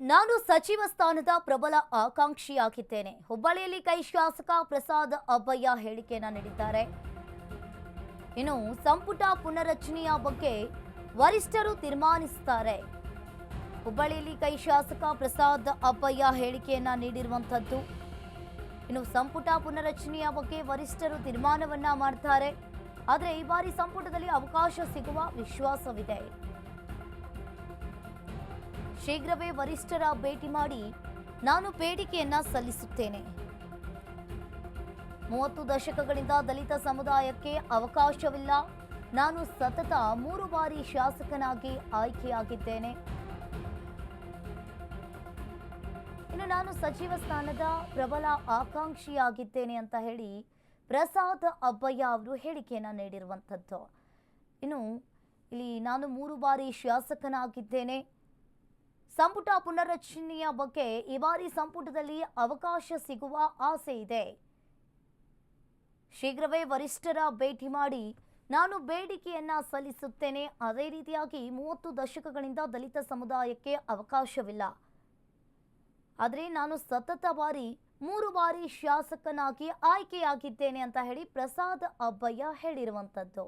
ನಾನು ಸಚಿವ ಸ್ಥಾನದ ಪ್ರಬಲ ಆಕಾಂಕ್ಷಿಯಾಗಿದ್ದೇನೆ. ಹುಬ್ಬಳ್ಳಿಯಲ್ಲಿ ಕೈ ಶಾಸಕ ಪ್ರಸಾದ್ ಅಬ್ಬಯ್ಯ ಹೇಳಿಕೆಯನ್ನ ನೀಡಿದ್ದಾರೆ. ಇನ್ನು ಸಂಪುಟ ಪುನರಚನೆಯ ಬಗ್ಗೆ ವರಿಷ್ಠರು ತೀರ್ಮಾನಿಸುತ್ತಾರೆ. ಹುಬ್ಬಳ್ಳಿಯಲ್ಲಿ ಕೈ ಶಾಸಕ ಪ್ರಸಾದ್ ಅಬ್ಬಯ್ಯ ಹೇಳಿಕೆಯನ್ನ ನೀಡಿರುವಂಥದ್ದು. ಇನ್ನು ಸಂಪುಟ ಪುನರಚನೆಯ ಬಗ್ಗೆ ವರಿಷ್ಠರು ತೀರ್ಮಾನವನ್ನ ಮಾಡ್ತಾರೆ. ಆದರೆ ಈ ಬಾರಿ ಸಂಪುಟದಲ್ಲಿ ಅವಕಾಶ ಸಿಗುವ ವಿಶ್ವಾಸವಿದೆ. ಶೀಘ್ರವೇ ವರಿಷ್ಠರ ಭೇಟಿ ಮಾಡಿ ನಾನು ಬೇಡಿಕೆಯನ್ನ ಸಲ್ಲಿಸುತ್ತೇನೆ. ಮೂವತ್ತು ದಶಕಗಳಿಂದ ದಲಿತ ಸಮುದಾಯಕ್ಕೆ ಅವಕಾಶವಿಲ್ಲ. ನಾನು ಸತತ ಮೂರು ಬಾರಿ ಶಾಸಕನಾಗಿ ಆಯ್ಕೆಯಾಗಿದ್ದೇನೆ. ಇನ್ನು ನಾನು ಸಚಿವ ಸ್ಥಾನದ ಪ್ರಬಲ ಆಕಾಂಕ್ಷಿಯಾಗಿದ್ದೇನೆ ಅಂತ ಹೇಳಿ ಪ್ರಸಾದ್ ಅಬ್ಬಯ್ಯ ಅವರು ಹೇಳಿಕೆಯನ್ನು ನೀಡಿರುವಂಥದ್ದು. ಇನ್ನು ಇಲ್ಲಿ ನಾನು ಮೂರು ಬಾರಿ ಶಾಸಕನಾಗಿದ್ದೇನೆ. ಸಂಪುಟ ಪುನರ್ರಚನೆಯ ಬಗ್ಗೆ ಈ ಬಾರಿ ಸಂಪುಟದಲ್ಲಿ ಅವಕಾಶ ಸಿಗುವ ಆಸೆ ಇದೆ. ಶೀಘ್ರವೇ ವರಿಷ್ಠರ ಭೇಟಿ ಮಾಡಿ ನಾನು ಬೇಡಿಕೆಯನ್ನ ಸಲ್ಲಿಸುತ್ತೇನೆ. ಅದೇ ರೀತಿಯಾಗಿ ಮೂವತ್ತು ದಶಕಗಳಿಂದ ದಲಿತ ಸಮುದಾಯಕ್ಕೆ ಅವಕಾಶವಿಲ್ಲ. ಆದರೆ ನಾನು ಸತತ ಬಾರಿ, ಮೂರು ಬಾರಿ ಶಾಸಕನಾಗಿ ಆಯ್ಕೆಯಾಗಿದ್ದೇನೆ ಅಂತ ಹೇಳಿ ಪ್ರಸಾದ್ ಅಬ್ಬಯ್ಯ ಹೇಳಿರುವಂಥದ್ದು